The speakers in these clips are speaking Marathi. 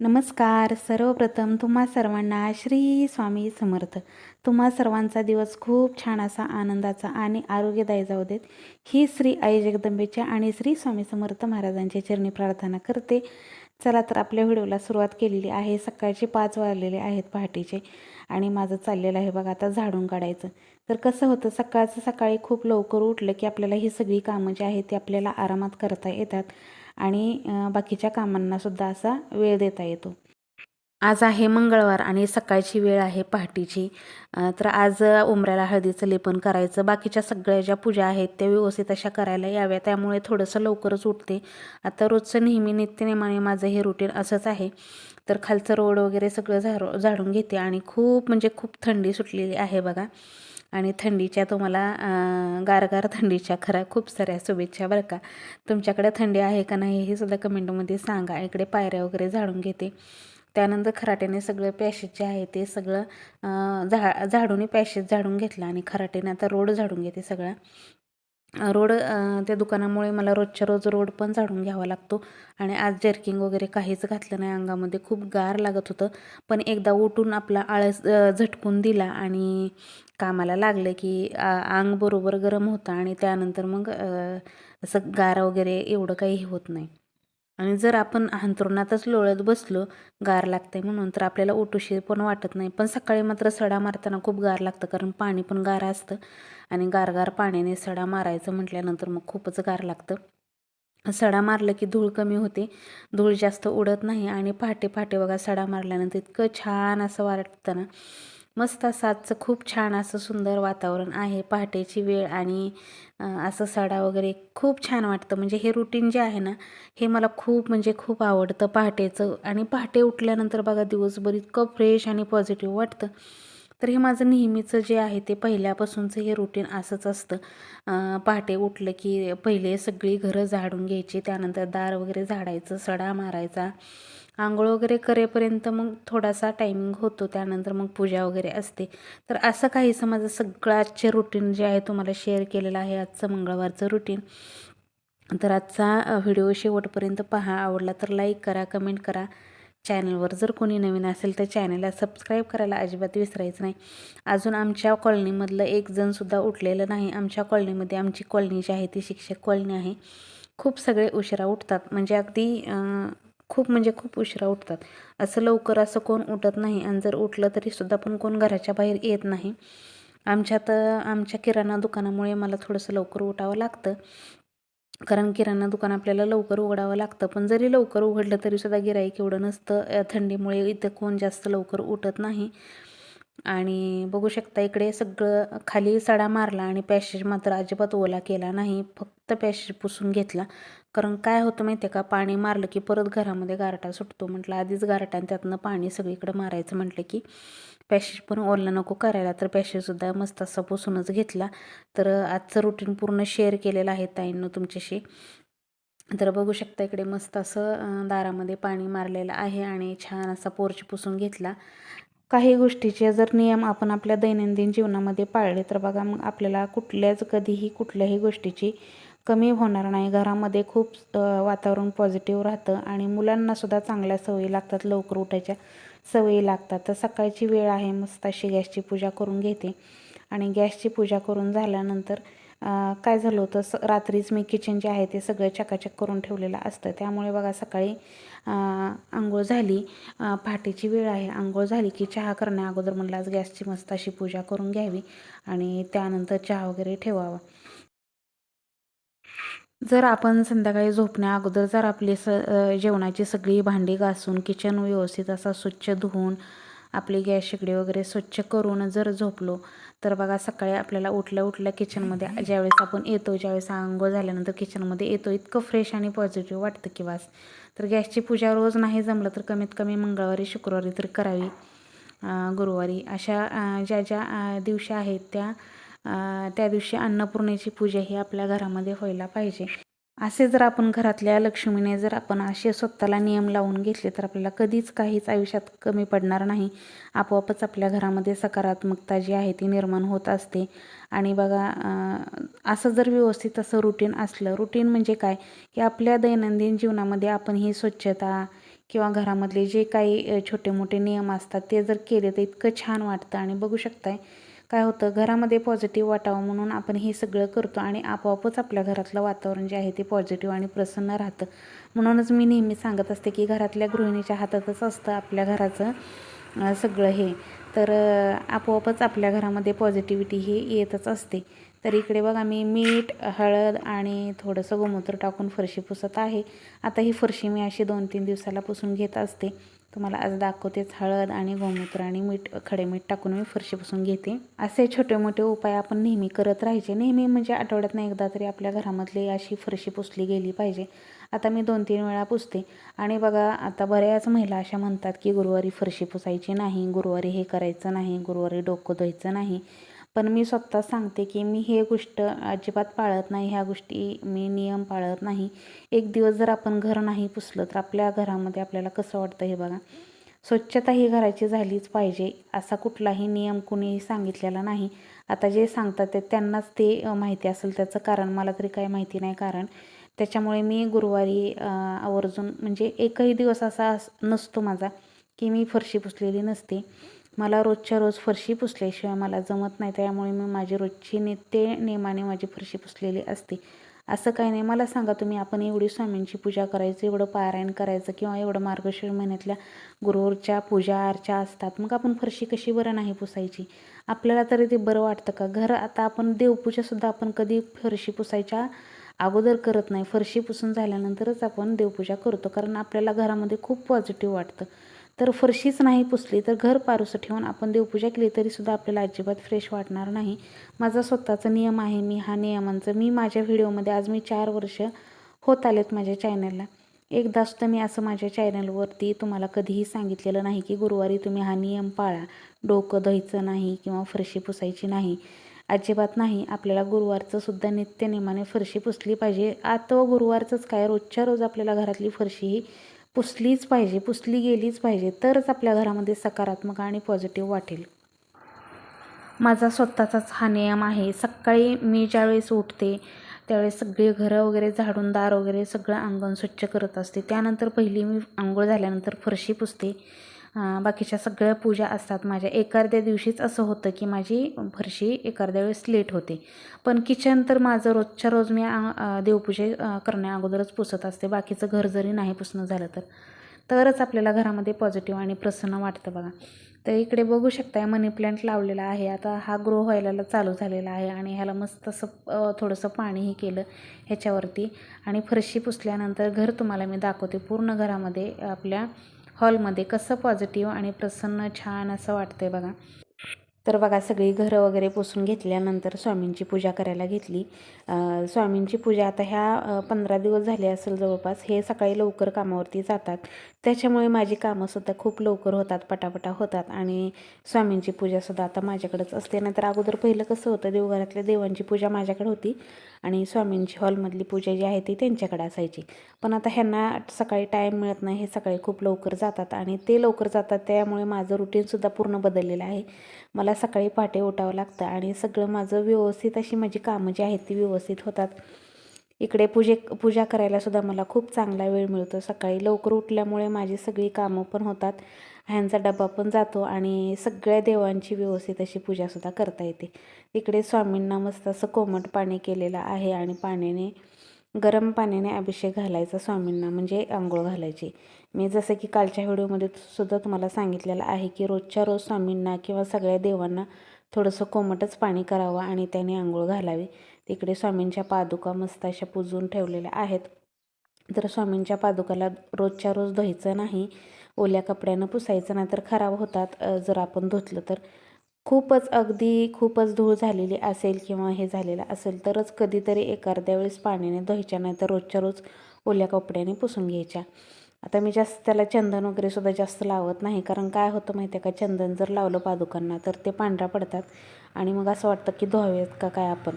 नमस्कार. सर्वप्रथम तुम्हा सर्वांना श्री स्वामी समर्थ. तुम्हा सर्वांचा दिवस खूप छान असा आनंदाचा आणि आरोग्यदायी जाऊ देत. ही श्री आई जगदंबेच्या आणि श्री स्वामी समर्थ महाराजांच्या चरणी प्रार्थना करते. चला तर आपल्या व्हिडिओला सुरुवात केलेली आहे. सकाळचे पाच वाजलेले आहेत पहाटेचे आणि माझं चाललेलं आहे बघा आता झाडून काढायचं. तर कसं होतं सकाळचं सकाळी खूप लवकर उठलं की आपल्याला ही सगळी कामं जी आहेत ती आपल्याला आरामात करता येतात. आणि बाकीच्या कामांनासुद्धा असा वेळ देता येतो. आज आहे मंगळवार आणि सकाळची वेळ आहे पहाटेची. तर आज उमऱ्याला हळदीचं लेपन करायचं. बाकीच्या सगळ्या ज्या पूजा आहेत त्या व्यवस्थित अशा करायला याव्या त्यामुळे थोडंसं लवकरच उठते. आता रोजचं नेहमी नित्यनेमाने माझं हे रुटीन असंच आहे. तर खालचं रोड वगैरे सगळं झाडू झाडून घेते आणि खूप म्हणजे खूप थंडी सुटलेली आहे बघा. आणि थंडीच्या तुम्हाला गारगार थंडीच्या खरा खूप साऱ्या शुभेच्छा बरं का. तुमच्याकडे थंडी आहे का नाही हे सुद्धा कमेंटमध्ये सांगा. इकडे पायऱ्या वगैरे झाडून घेते. त्यानंतर खराट्याने सगळं पॅशेज जे आहे ते सगळं झा झाडून पॅशेज झाडून घेतलं आणि खराट्याने आता रोड झाडून घेते सगळा. रोड त्या दुकानामुळे मला रोजच्या रोज रोड पण झाडून घ्यावा लागतो आणि आज जर्किंग वगैरे काहीच घातलं नाही. अंगामध्ये खूप गार लागत होतं. पण एकदा उठून आपला आळस झटकून दिला आणि कामाला लागलं की अंग बरोबर गरम होतं आणि त्यानंतर मग असं गार वगैरे एवढं काही होत नाही. आणि जर आपण अंथरुणातच लोळत बसलो गार लागते म्हणून तर आपल्याला उठूशी पण वाटत नाही. पण सकाळी मात्र सडा मारताना खूप गार लागतं कारण पाणी पण गार असतं. आणि गारगार पाण्याने सडा मारायचं म्हटल्यानंतर मग खूपच गार लागतं. सडा मारलं की धूळ कमी होते. धूळ जास्त उडत नाही आणि पहाटे पहाटे बघा सडा मारल्यानंतर इतकं छान असं वाटतं ना मस्त असं खूप छान असं सुंदर वातावरण आहे. पहाटेची वेळ आणि असं सडा वगैरे खूप छान वाटतं. म्हणजे हे रुटीन जे आहे ना हे मला खूप म्हणजे खूप आवडतं पहाटेचं. आणि पहाटे उठल्यानंतर बघा दिवसभर इतकं फ्रेश आणि पॉझिटिव्ह वाटतं. तर हे माझं नेहमीचं जे आहे ते पहिल्यापासूनचं हे रुटीन असंच असतं. पहाटे उठलं की पहिले सगळी घरं झाडून घ्यायची. त्यानंतर दार वगैरे झाडायचं सडा मारायचा. आंघोळ वगैरे करेपर्यंत मग थोडासा टायमिंग होतो त्यानंतर मग पूजा वगैरे असते. तर असं काहीसं माझं सगळं आजचे रुटीन जे आहे तुम्हाला शेअर केलेलं आहे आजचं मंगळवारचं रुटीन तर आजचा व्हिडिओ शेवटपर्यंत पहा. आवडला तर लाईक करा कमेंट करा. चॅनलवर जर कोणी नवीन असेल तर चॅनलला सबस्क्राईब करायला अजिबात विसरायचं नाही. अजून आमच्या कॉलनीमधलं एक जणसुद्धा उठलेलं नाही. आमच्या कॉलनीमध्ये आमची कॉलनी जी आहे ती शिक्षक कॉलनी आहे. खूप सगळे उशिरा उठतात. म्हणजे अगदी खूप म्हणजे खूप उशिरा उठतात. असं लवकर असं कोण उठत नाही आणि जर उठलं तरीसुद्धा पण कोण घराच्या बाहेर येत नाही. आमच्यात आमच्या किराणा दुकानामुळे मला थोडंसं लवकर उठावं लागतं. कारण किराणा दुकान आपल्याला लवकर उघडावं लागतं. पण जरी लवकर उघडलं तरीसुद्धा गिराईक एवढं नसतं. थंडीमुळे इथं कोण जास्त लवकर उठत नाही. आणि बघू शकता इकडे सगळं खाली सडा मारला आणि पॅशेज मात्र अजिबात ओला केला नाही. फक्त पॅशेज पुसून घेतला. कारण काय होतं माहिती आहे का? पाणी मारलं की परत घरामध्ये गारटा सुटतो. म्हटलं आधीच गारटा आणि त्यातनं पाणी सगळीकडे मारायचं म्हटलं की पॅशेज पण ओला नको करायला. तर पॅशेजसुद्धा मस्त असा पुसूनच घेतला. तर आजचं रुटीन पूर्ण शेअर केलेलं आहे ताईंनं तुमच्याशी. तर बघू शकता इकडे मस्त असं दारामध्ये पाणी मारलेलं आहे आणि छान असा पोर्च पुसून घेतला. काही गोष्टीचे जर नियम आपण आपल्या दैनंदिन जीवनामध्ये पाळले तर बघा मग आपल्याला कुठल्याच कधीही कुठल्याही गोष्टीची कमी होणार नाही. घरामध्ये खूप वातावरण पॉझिटिव्ह राहतं आणि मुलांनासुद्धा चांगल्या सवयी लागतात. लवकर उठायच्या सवयी लागतात. तर सकाळची वेळ आहे मस्त अशी गॅसची पूजा करून घेते. आणि गॅसची पूजा करून झाल्यानंतर काय झालं होतं? स रात्रीच मी किचन जे आहे ते सगळं चकाचक करून ठेवलेलं असतं. त्यामुळे बघा सकाळी आंघोळ झाली. पहाटेची वेळ आहे. आंघोळ झाली की चहा करण्या अगोदर म्हणलं आज गॅसची मस्त अशी पूजा करून घ्यावी आणि त्यानंतर चहा वगैरे ठेवावा. जर आपण संध्याकाळी झोपण्या अगोदर जर आपली स जेवणाची सगळी भांडी घासून किचन व्यवस्थित असा स्वच्छ धुवून आपली गॅस शेगडी वगैरे स्वच्छ करून जर झोपलो तर बघा सकाळी आपल्याला उठल्या उठल्या किचनमध्ये ज्यावेळेस आपण येतो ज्यावेळेस आंघोळ झाल्यानंतर किचनमध्ये येतो इतकं फ्रेश आणि पॉझिटिव्ह वाटतं की वास तर गॅसची पूजा रोज नाही जमलं तर कमीत कमी मंगळवारी शुक्रवारी तर करावी गुरुवारी. अशा ज्या ज्या दिवशी आहेत त्या त्या दिवशी अन्नपूर्णेची पूजा ही आपल्या घरामध्ये व्हायला पाहिजे. असे जर आपण घरातल्या लक्ष्मीने जर आपण असे स्वतःला नियम लावून घेतले तर आपल्याला कधीच काहीच आयुष्यात कमी पडणार नाही. आपोआपच आपल्या घरामध्ये सकारात्मकता जी आहे ती निर्माण होत असते. आणि बघा असं जर व्यवस्थित असं रुटीन असलं रुटीन म्हणजे काय? की आपल्या दैनंदिन जीवनामध्ये आपण ही स्वच्छता किंवा घरामधले जे काही छोटे मोठे नियम असतात ते जर केले तर इतकं छान वाटतं. आणि बघू शकताय काय होतं घरामध्ये पॉझिटिव्ह वाटावं म्हणून आपण हे सगळं करतो आणि आपोआपच आपल्या घरातलं वातावरण जे आहे ते पॉझिटिव्ह आणि प्रसन्न राहतं. म्हणूनच मी नेहमी सांगत असते की घरातल्या गृहिणीच्या हातातच असतं आपल्या घराचं सगळं हे. तर आपोआपच आपल्या घरामध्ये पॉझिटिव्हिटी ही येतच असते. तर इकडे बघा मी मीठ हळद आणि थोडंसं गोमूत्र टाकून फरशी पुसत आहे. आता ही फरशी मी अशी दोन तीन दिवसाला पुसून घेत असते. तुम्हाला आज दाखवतेच हळद आणि गोमूत्र आणि मीठ खडे मीठ टाकून मी फरशी पुसून घेते. असे छोटे मोठे उपाय आपण नेहमी करत राहायचे. नेहमी म्हणजे आठवड्यातनं एकदा तरी आपल्या घरामधली अशी फरशी पुसली गेली पाहिजे. आता मी दोन तीन वेळा पुसते. आणि बघा आता बऱ्याच महिला अशा म्हणतात की गुरुवारी फरशी पुसायची नाही गुरुवारी हे करायचं नाही गुरुवारी डोकं धुवायचं नाही. पण मी स्वतः सांगते की मी हे गोष्ट अजिबात पाळत नाही ह्या गोष्टी मी नियम पाळत नाही. एक दिवस जर आपण घर नाही पुसलं तर आपल्या घरामध्ये आपल्याला कसं वाटतं हे बघा? स्वच्छता ही घराची झालीच पाहिजे असा कुठलाही नियम कुणीही सांगितलेला नाही. आता जे सांगतात ते त्यांनाच ते माहिती असेल त्याचं कारण. मला तरी काही माहिती नाही कारण. त्याच्यामुळे मी गुरुवारी आवर्जून म्हणजे एकही दिवस असा अस- नसतो माझा की मी फरशी पुसलेली नसते. मला रोजच्या रोज फरशी पुसल्याशिवाय मला जमत नाही त्यामुळे मी माझी रोजची नित्य नेमाने माझी फरशी पुसलेली असते. असं काही नाही. मला सांगा तुम्ही आपण एवढी स्वामींची पूजा करायची एवढं पारायण करायचं किंवा एवढं मार्गशीर महिन्यातल्या गुरुवारच्या पूजा अर्चा असतात मग आपण फरशी कशी बरं नाही पुसायची? आपल्याला तरी ते बरं वाटतं का? घर आता आपण देवपूजासुद्धा आपण कधी फरशी पुसायच्या अगोदर करत नाही. फरशी पुसून झाल्यानंतरच आपण देवपूजा करतो कारण आपल्याला घरामध्ये खूप पॉझिटिव्ह वाटतं. तर फरशीच नाही पुसली तर घर पारुसं ठेवून आपण देवपूजा केली तरीसुद्धा आपल्याला अजिबात फ्रेश वाटणार नाही. माझा स्वतःचा नियम आहे मी हा नियमांचं मी माझ्या व्हिडिओमध्ये आज मी चार वर्ष होत आलेत माझ्या चॅनलला एकदा सुद्धा मी असं माझ्या चॅनलवरती तुम्हाला कधीही सांगितलेलं नाही की गुरुवारी तुम्ही हा नियम पाळा. डोकं धुवायचं नाही किंवा फरशी पुसायची नाही. अजिबात नाही. आपल्याला गुरुवारचं सुद्धा नित्यनेमाने फरशी पुसली पाहिजे. आता गुरुवारचंच काय? रोजच्या रोज आपल्याला घरातली फरशी ही पुसलीच पाहिजे पुसली गेलीच पाहिजे तरच आपल्या घरामध्ये सकारात्मक आणि पॉझिटिव्ह वाटेल. माझा स्वतःचाच हा नियम आहे. सकाळी मी ज्यावेळेस उठते त्यावेळेस सगळे घरं वगैरे झाडून दार वगैरे सगळं अंगण स्वच्छ करत असते. त्यानंतर पहिली मी आंघोळ झाल्यानंतर फरशी पुसते. बाकीच्या सगळ्या पूजा असतात. माझ्या एखाद्या दिवशीच असं होतं की माझी फरशी एखाद्या वेळेस लेट होते. पण किचन तर माझं रोजच्या रोज मी देवपूजे करण्या अगोदरच पुसत असते. बाकीचं घर जरी नाही पुसणं झालं तर. तरच आपल्याला घरामध्ये पॉझिटिव्ह आणि प्रसन्न वाटतं बघा. तर इकडे बघू शकताय मनी प्लांट लावलेला आहे. आता हा ग्रो व्हायला चालू झालेला आहे आणि ह्याला मस्त असं थोडंसं पाणीही केलं ह्याच्यावरती. आणि फरशी पुसल्यानंतर घर तुम्हाला मी दाखवते. पूर्ण घरामध्ये आपल्या हॉलमध्ये कसं पॉझिटिव्ह आणि प्रसन्न छान असं वाटतंय बघा. तर बघा सगळी घरं वगैरे पुसून घेतल्यानंतर स्वामींची पूजा करायला घेतली. स्वामींची पूजा आता ह्या पंधरा दिवस झाले असेल जवळपास. हे सकाळी लवकर कामावरती जातात. त्याच्यामुळे माझी कामंसुद्धा खूप लवकर होतात पटापटा होतात आणि स्वामींची पूजासुद्धा आता माझ्याकडेच असते. नाहीतर अगोदर पहिलं कसं होतं देवघरातल्या देवांची पूजा माझ्याकडे होती. आणि स्वामींची हॉलमधली पूजा जी आहे ती त्यांच्याकडे असायची. पण आता ह्यांना सकाळी टाईम मिळत नाही हे सकाळी खूप लवकर जातात आणि ते लवकर जातात त्यामुळे माझं रुटीनसुद्धा पूर्ण बदललेलं आहे. मला सकाळी पहाटे उठावं लागतं आणि सगळं माझं व्यवस्थित अशी माझी कामं जी आहेत ती व्यवस्थित होतात. इकडे पूजे पूजा करायला सुद्धा मला खूप चांगला वेळ मिळतो. सकाळी लवकर उठल्यामुळे माझी सगळी कामं पण होतात. ह्यांचा डबा पण जातो आणि सगळ्या देवांची व्यवस्थित अशी पूजासुद्धा करता येते. इकडे स्वामींना मस्त असं कोमट पाणी केलेलं आहे आणि पाण्याने गरम पाण्याने अभिषेक घालायचा स्वामींना म्हणजे आंघोळ घालायची. मी जसं की कालच्या व्हिडिओमध्ये सुद्धा तुम्हाला सांगितलेलं आहे की रोजच्या रोज स्वामींना किंवा सगळ्या देवांना थोडंसं कोमटच पाणी करावं आणि त्याने आंघोळ घालावी. तिकडे स्वामींच्या पादुका मस्त अशा पुजून ठेवलेल्या आहेत. तर स्वामींच्या पादुकाला रोजच्या रोज धुवायचं नाही ओल्या कपड्यानं पुसायचं नाही तर खराब होतात जर आपण धुतलं तर. खूपच अगदी खूपच धूळ झालेली असेल किंवा हे झालेलं असेल तरच कधीतरी एक अर्ध्या वेळेस पाण्याने धुवायच्या नाही तर रोजच्या रोज ओल्या कपड्याने पुसून घ्यायच्या. आता मी जास्त त्याला चंदन वगैरे सुद्धा जास्त लावत नाही कारण काय होतं माहिती आहे का? चंदन जर लावलं पादुकांना तर ते पांढऱ्या पडतात. आणि मग असं वाटतं की धुवावेत का काय आपण?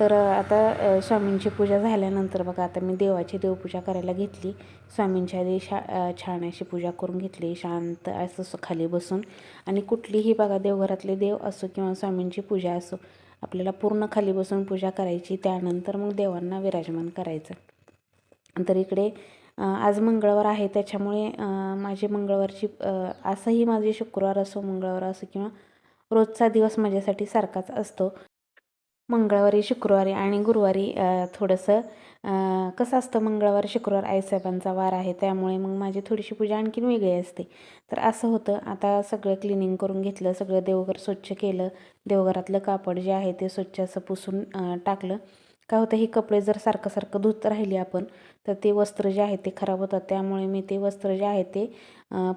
तर आता स्वामींची पूजा झाल्यानंतर बघा आता मी देवाची देवपूजा करायला घेतली. स्वामींच्या आधी शा छान अशी पूजा करून घेतली शांत असं खाली बसून. आणि कुठलीही बघा देवघरातले देव असो किंवा स्वामींची पूजा असो आपल्याला पूर्ण खाली बसून पूजा करायची त्यानंतर मग देवांना विराजमान करायचं. तर इकडे आज मंगळवार आहे त्याच्यामुळे माझी मंगळवारची असंही माझे शुक्रवार असो मंगळवार असो किंवा रोजचा दिवस माझ्यासाठी सारखाच असतो. मंगळवारी शुक्रवारी आणि गुरुवारी थोडंसं कसं असतं मंगळवार शुक्रवार आईसाहेबांचा वार आहे त्यामुळे मग माझी थोडीशी पूजा आणखीन वेगळी असते. तर असं होतं. आता सगळं क्लिनिंग करून घेतलं सगळं देवघर स्वच्छ केलं. देवघरातलं कापड जे आहे ते स्वच्छ असं पुसून टाकलं. काय होतं हे कपडे जर सारखं सारखं धुत राहिली आपण तर ते वस्त्र जे आहे ते खराब होतात. त्यामुळे मी ते वस्त्र जे आहे ते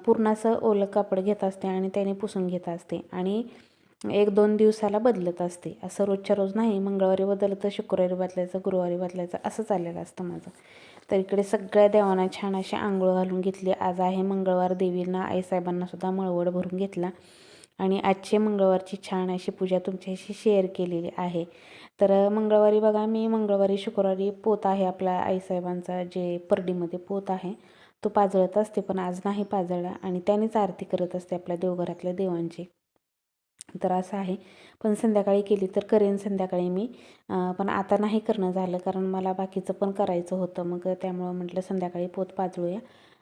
पूर्ण असं ओलं कापड घेत असते आणि त्याने पुसून घेत असते. आणि एक दोन दिवसाला बदलत असते. असं रोजच्या रोज नाही मंगळवारी बदलतं शुक्रवारी बदलायचं गुरुवारी बदलायचं असं चाललेलं असतं माझं. तर इकडे सगळ्या देवांना छान अशी आंघोळ घालून घेतली. आज आहे मंगळवार देवींना आईसाहेबांना सुद्धा मळवड भरून घेतला. आणि आजची मंगळवारची छान अशी पूजा तुमच्याशी शेअर केलेली आहे. तर मंगळवारी बघा मी मंगळवारी शुक्रवारी पोत आहे आपला आईसाहेबांचा जे परडीमध्ये पोत आहे. तो पाजळत असते पण आज नाही पाजळला. आणि त्यानेच आरती करत असते आपल्या देवघरातल्या देवांची. तर असं आहे. पण संध्याकाळी केली तर करेन संध्याकाळी मी. पण आता नाही करणं झालं कारण मला बाकीचं पण करायचं होतं. मग त्यामुळं म्हटलं संध्याकाळी पोत पाजळूया.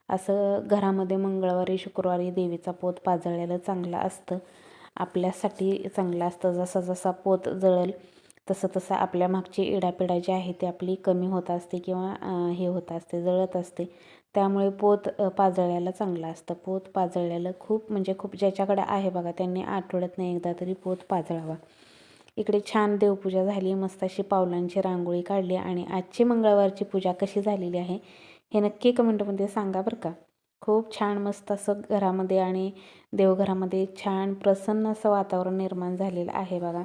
असं घरामध्ये मंगळवारी शुक्रवारी देवीचा पोत पाजळलेलं चांगलं असतं. आपल्यासाठी चांगलं असतं. जसा जसा पोत जळेल तसं तसं आपल्या मागची इडापिडा जी आहे ती आपली कमी होत असते किंवा हे होत असते जळत असते. त्यामुळे पोत अ, पाजळल्याला चांगलं असतं. पोत पाजळलेलं खूप म्हणजे खूप ज्याच्याकडे आहे बघा त्यांनी आठवड्यात नाही एकदा तरी पोत पाजळावा. इकडे छान देवपूजा झाली मस्त अशी पावलांची रांगोळी काढली आणि आजची मंगळवारची पूजा कशी झालेली आहे हे नक्की कमेंटमध्ये सांगा बरं का. खूप छान मस्त असं घरामध्ये आणि देवघरामध्ये छान प्रसन्न असं वातावरण निर्माण झालेलं आहे बघा.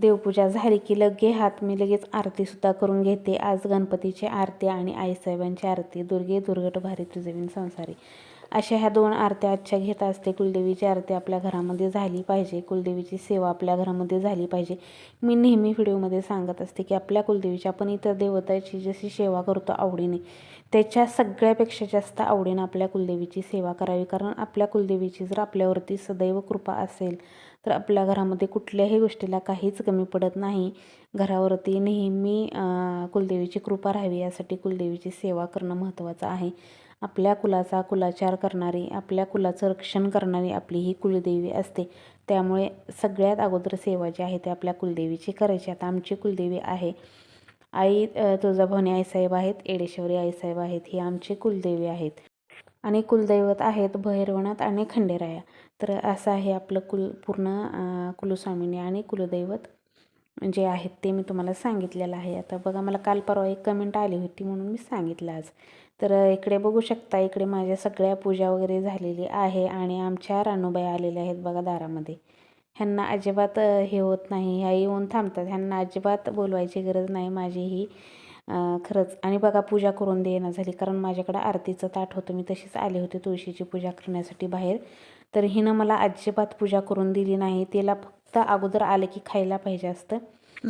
देवपूजा झाली की लगे हात मी लगेच आरतीसुद्धा करून घेते. आज गणपतीची आरती आणि आईसाहेबांची आरती. दुर्गे दुर्गट भारी तुझविन संसारी. अशा ह्या दोन आरत्या आजच्या घेत असते. कुलदेवीची आरती आपल्या घरामध्ये झाली पाहिजे. कुलदेवीची सेवा आपल्या घरामध्ये झाली पाहिजे. मी नेहमी व्हिडिओमध्ये सांगत असते की आपल्या कुलदेवीची आपण इतर देवताची जशी सेवा करतो आवडीने त्याच्या सगळ्यापेक्षा जास्त आवडीनं आपल्या कुलदेवीची सेवा करावी. कारण आपल्या कुलदेवीची जर आपल्यावरती सदैव कृपा असेल तर आपल्या घरामध्ये कुठल्याही गोष्टीला काहीच कमी पडत नाही. घरावरती नेहमी कुलदेवीची कृपा राहावी यासाठी कुलदेवीची सेवा करणं महत्त्वाचं आहे. आपल्या कुलाचा कुलाचार करणारी आपल्या कुलाचं रक्षण करणारी आपली ही कुलदेवी असते. त्यामुळे सगळ्यात अगोदर सेवा जी आहे ती आपल्या कुलदेवीची करायची. आता आमची कुलदेवी आहे. आई तुळजाभवानी आईसाहेब आहेत येडेश्वरी आईसाहेब आहेत ही आमची कुलदेवी आहेत. आणि कुलदैवत आहेत भैरवनाथ आणि खंडेराया. तर असं आहे आपलं कुल पूर्ण कुलस्वामिनी आणि कुलदैवत जे आहेत ते मी तुम्हाला सांगितलेलं आहे. आता बघा मला काल परवा एक कमेंट आली होती म्हणून मी सांगितलं आज. तर इकडे बघू शकता इकडे माझ्या सगळ्या पूजा वगैरे झालेली आहे आणि आमच्या रानूबाई आलेल्या आहेत बघा दारामध्ये. ह्यांना अजिबात हे होत नाही. ह्या येऊन थांबतात. ह्यांना अजिबात बोलवायची गरज नाही. माझी ही खरंच. आणि बघा पूजा करून देणं झाली. कारण माझ्याकडं आरतीचं ताट होतं. मी तशीच आले होते तुळशीची पूजा करण्यासाठी बाहेर. तर हिनं मला अजिबात पूजा करून दिली नाही. तिला फक्त अगोदर आलं की खायला पाहिजे असतं.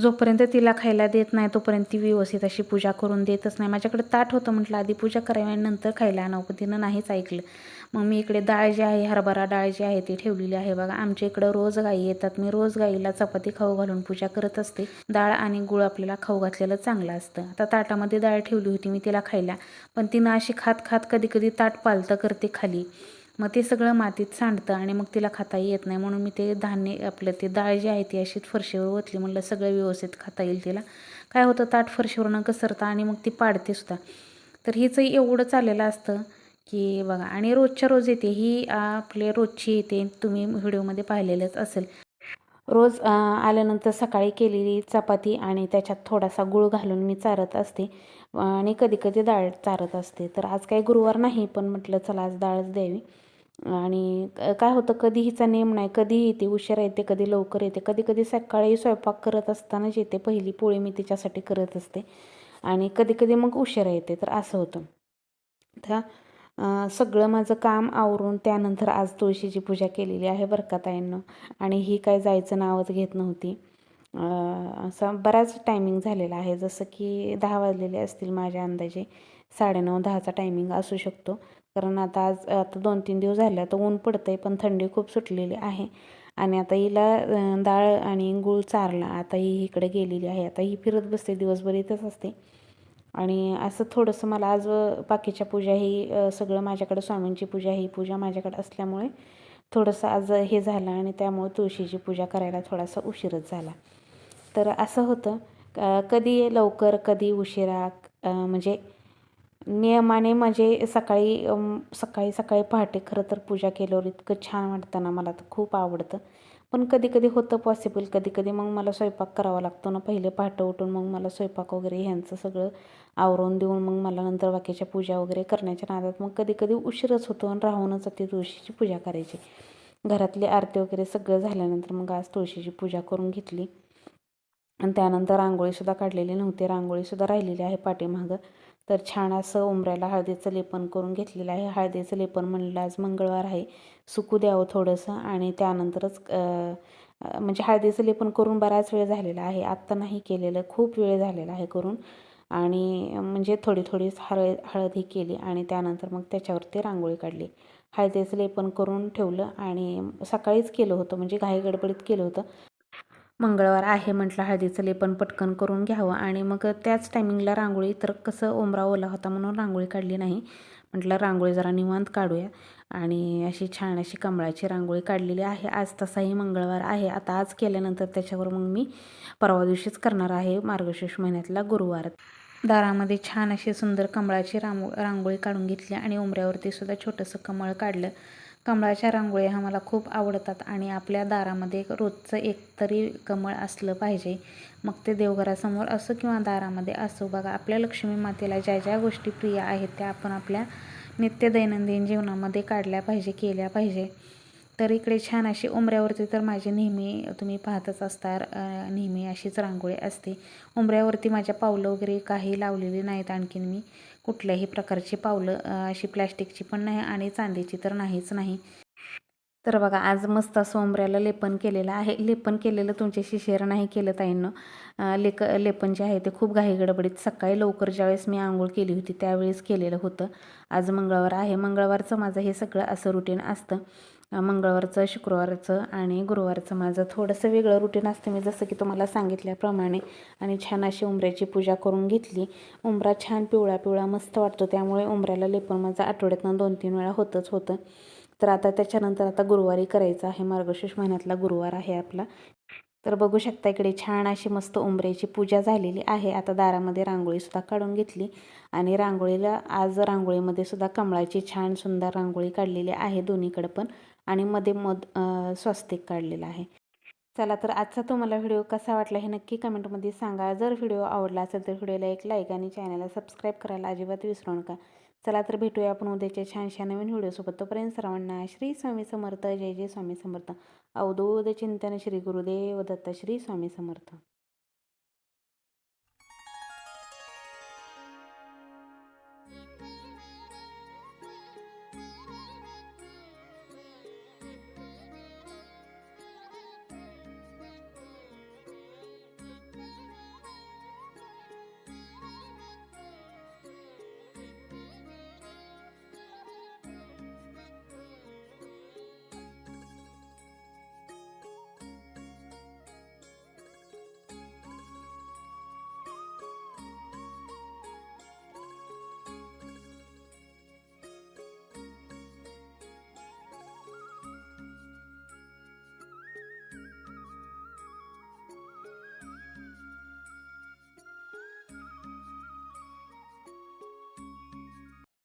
जोपर्यंत तिला खायला देत नाही तोपर्यंत ती व्यवस्थित अशी पूजा करून देतच नाही. माझ्याकडे ताट होतं म्हटलं आधी पूजा करावी आणि नंतर खायला आणावं. पण तिनं नाहीच ऐकलं. मग मी इकडे डाळ जी आहे हरभरा डाळ जी आहे ती ठेवलेली आहे. बघा आमच्या इकडं रोज गाई येतात. मी रोज गाईला चपाती खाऊ घालून पूजा करत असते. डाळ आणि गुळ आपल्याला खाऊ घातलेलं चांगलं असतं. आता ताटामध्ये डाळ ठेवली होती मी तिला खायला. पण तिनं अशी खात खात कधी कधी ताट पालतं करते खाली. मग ते सगळं मातीत सांडतं आणि मग तिला खाता येत नाही. म्हणून मी ते धान्य आपलं ते डाळ जी आहे ती अशीच फरशीवर ओतली. म्हणलं सगळं व्यवस्थित खाता येईल तिला. काय होतं ताट फरशीवरनं घसरतं आणि मग ती पाडते सुद्धा. तर हिचं एवढं चाललेलं असतं. की बघा आणि रोजच्या रोज येते ही आपले रोजची येते तुम्ही व्हिडिओमध्ये पाहिलेलंच असेल. रोज आल्यानंतर सकाळी केलेली चपाती आणि त्याच्यात थोडासा गूळ घालून मी चारत असते. आणि कधी कधी डाळ चारत असते. तर आज काही गुरुवार नाही पण म्हटलं चला आज डाळच द्यावी. आणि काय होतं कधी हिचा नेम नाही कधी येते उशिरा येते कधी लवकर येते कधी कधी सकाळी स्वयंपाक करत असतानाच येते पहिली पोळी मी तिच्यासाठी करत असते. आणि कधी कधी मग उशिरा येते तर असं होतं. तर सगळं माझं काम आवरून त्यानंतर आज तुळशीची पूजा केलेली आहे बरं का आणि ही काय जायचं नावच घेत नव्हती. असा बराच टायमिंग झालेला आहे. जसं की दहा वाजलेले असतील माझ्या अंदाजे. साडेनऊ दहाचा टायमिंग असू शकतो. कारण आता आज आता दोन तीन दिवस झाले आता ऊन पडतं आहे पण थंडी खूप सुटलेली आहे. आणि आता हिला डाळ आणि गूळ चारला. आता ही इकडे गेलेली आहे. आता ही फिरत बसते दिवसभर इथंच असते. आणि असं थोडंसं मला आज बाकीच्या पूजा ही सगळं माझ्याकडं स्वामींची पूजा ही पूजा माझ्याकडं असल्यामुळे थोडंसं आज हे झालं आणि त्यामुळे तुळशीची पूजा करायला थोडासा उशीरच झाला. तर असं होतं कधी लवकर कधी उशिरा म्हणजे नियमाने म्हणजे सकाळी सकाळी सकाळी पहाटे खरं तर पूजा केल्यावर इतकं छान वाटतं ना मला तर खूप आवडतं. पण कधी कधी होतं पॉसिबल कधी कधी मग मला स्वयंपाक करावा लागतो ना. पहिले पहाटं उठून मग मला स्वयंपाक वगैरे ह्यांचं सगळं आवरून देऊन मग मला नंतर बाकीच्या पूजा वगैरे करण्याच्या नादात मग कधी कधी उशीरच होतो आणि राहूनच जाते तुळशीची पूजा करायची. घरातली आरती वगैरे सगळं झाल्यानंतर मग आज तुळशीची पूजा करून घेतली. आणि त्यानंतर रांगोळीसुद्धा काढलेली नव्हती. रांगोळीसुद्धा राहिलेली आहे पाठीमागं. तर छान असं उमऱ्याला हळदीचं लेपन करून घेतलेलं आहे. हळदीचं लेपन म्हणलं आज मंगळवार आहे. सुकू द्यावं थोडंसं आणि त्यानंतरच म्हणजे हळदीचं लेपन करून बराच वेळ झालेला आहे. आत्ता नाही केलेलं खूप वेळ झालेला आहे करून. आणि म्हणजे थोडी थोडी हळद हळद ही केली आणि त्यानंतर मग त्याच्यावरती रांगोळी काढली. हळदीचं लेपन करून ठेवलं आणि सकाळीच केलं होतं म्हणजे घाई गडबडीत केलं होतं. मंगळवार आहे म्हटलं हळदीचं लेपन पटकन करून घ्यावं. आणि मग त्याच टायमिंगला रांगोळी तर कसं ओंबरा ओला होता म्हणून रांगोळी काढली नाही. म्हटलं रांगोळी जरा निवांत काढूया. आणि अशी छान अशी कमळाची रांगोळी काढलेली आहे. आज तसाही मंगळवार आहे. आता आज केल्यानंतर त्याच्यावर मग मी परवा दिवशीच करणार आहे मार्गशीर्ष महिन्यातला गुरुवार. दारामध्ये छान अशी सुंदर कमळाची रांगो रांगोळी काढून घेतली आणि उमऱ्यावरती सुद्धा छोटंसं कमळ काढलं. कमळाच्या रांगोळ्या हा मला खूप आवडतात आणि आपल्या दारामध्ये रोजचं एक तरी कमळ असलं पाहिजे. मग ते देवघरासमोर असो किंवा दारामध्ये असो बघा आपल्या लक्ष्मी मातेला ज्या ज्या गोष्टी प्रिय आहेत त्या आपण आपल्या नित्य दैनंदिन जीवनामध्ये काढल्या पाहिजे केल्या पाहिजे. तर इकडे छान अशी उंबऱ्यावरती तर माझी नेहमी तुम्ही पाहतच असता नेहमी अशीच रांगोळी असते. उंबऱ्यावरती माझ्या पावलं वगैरे काही लावलेली नाहीत आणखीन मी. कुठल्याही प्रकारची पावलं अशी प्लॅस्टिकची पण नाही आणि चांदीची तर नाहीच नाही. तर बघा आज मस्त असं उमऱ्याला लेपन केलेलं आहे. लेपन केलेलं तुमच्याशी शेअर नाही केलं ताईंनं. लेक लेपन जे आहे ते खूप घाई गडबडीत सकाळी लवकर ज्यावेळेस मी आंघोळ केली होती त्यावेळेस केलेलं होतं. आज मंगळवार आहे. मंगळवारचं माझं हे सगळं असं रुटीन असतं. मंगळवारचं शुक्रवारचं आणि गुरुवारचं माझं थोडंसं वेगळं रुटीन असतं. मी जसं की तुम्हाला सांगितल्याप्रमाणे आणि छान अशी उंबऱ्याची पूजा करून घेतली. उंबरा छान पिवळा पिवळा मस्त वाटतो. त्यामुळे उंबऱ्याला लेपन माझं आठवड्यातनं दोन तीन वेळा होतंच होतं. तर आता त्याच्यानंतर आता गुरुवारी करायचं आहे. मार्गशीर्ष महिन्यातला गुरुवार आहे आपला. तर बघू शकता इकडे छान अशी मस्त उंबऱ्याची पूजा झालेली आहे. आता दारामध्ये रांगोळीसुद्धा काढून घेतली. आणि रांगोळीला आज रांगोळीमध्ये सुद्धा कमळाची छान सुंदर रांगोळी काढलेली आहे दोन्हीकडं पण. आणि मध्ये मध स्वस्तिक काढलेलं आहे. चला तर आजचा तुम्हाला व्हिडिओ कसा वाटला हे नक्की कमेंटमध्ये सांगा. जर व्हिडिओ आवडला असेल तर व्हिडिओला एक लाईक आणि चॅनलला सबस्क्राईब करायला अजिबात विसरू नका. चला तर भेटूया आपण उद्याच्या छानशा नवीन व्हिडिओसोबत तोपर्यंत सर्वांना श्री स्वामी समर्थ. जय जय स्वामी समर्थ. अवधूत चिंतन श्री गुरुदेव दत्त श्री स्वामी समर्थ.